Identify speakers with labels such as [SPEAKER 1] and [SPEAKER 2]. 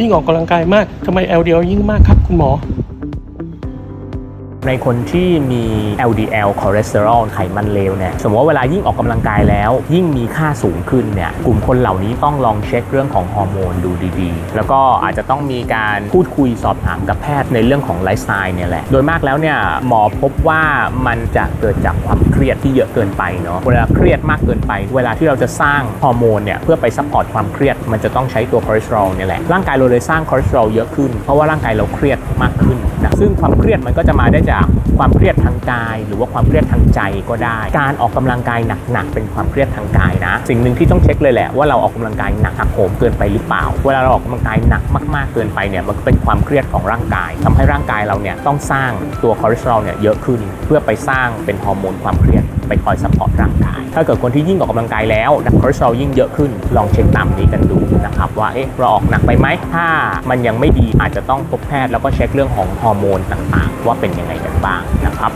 [SPEAKER 1] ยิ่งออกกำลังกายมากทำไม LDL ยิ่งมากครับคุณหมอ
[SPEAKER 2] ในคนที่มี LDL คอเลสเตอรอลไขมันเลวเนี่ยสมมติว่าเวลายิ่งออกกำลังกายแล้ว ยิ่งมีค่าสูงขึ้นเนี่ยกลุ่มคนเหล่านี้ต้องลองเช็คเรื่องของฮอร์โมนดูดีๆ แล้วก็อาจจะต้องมีการพูดคุยสอบถามกับแพทย์ในเรื่องของไลฟ์สไตล์เนี่ยแหละ โดยมากแล้วเนี่ยหมอพบว่ามันจะเกิดจากความเครียดที่เยอะเกินไปเนาะเวลาเครียดมากเกินไป เวลาที่เราจะสร้างฮอร์โมนเนี่ยเพื่อไปซัพพอร์ตความเครียดมันจะต้องใช้ตัวคอเลสเตอรอลเนี่ยแหละร่างกายเราเลยสร้างคอเลสเตอรอลเยอะขึ้นเพราะว่าร่างกายเราเครียดมากขึ้นนะซึ่งความเครียดมันก็จะมาได้จากความเครียดทางกาย หรือว่าความเครียดทางใจก็ได้ การออกกำลังกายหนักๆเป็นความเครียดทางกายนะ สิ่งหนึ่งที่ต้องเช็คเลยแหละว่าเราออกกำลังกายหนักหักโหมเกินไปหรือเปล่า เวลาเราออกกำลังกายหนักมาก ๆเกินไปเนี่ยมันก็เป็นความเครียดของร่างกายทำให้ร่างกายเราเนี่ยต้องสร้างตัวคอเลสเตอรอลเนี่ยเยอะขึ้น เพื่อไปสร้างเป็นฮอร์โมนความเครียด ไปคอยซัพพอร์ตร่างกาย ถ้าเกิดคนที่ยิ่งออกกำลังกายแล้วคอเลสเตอรอลยิ่งเยอะขึ้น ลองเช็คตามนี้กันดูนะครับว่าเอ๊ะเราออกหนักไปไหมถ้ามันยังไม่ดีอาจจะต้องพบแพทย์แล้วก็เช็คเรื่องของฮอร์โมนต่างๆ ว่าเป็นยังไงกันบ้างนะครับ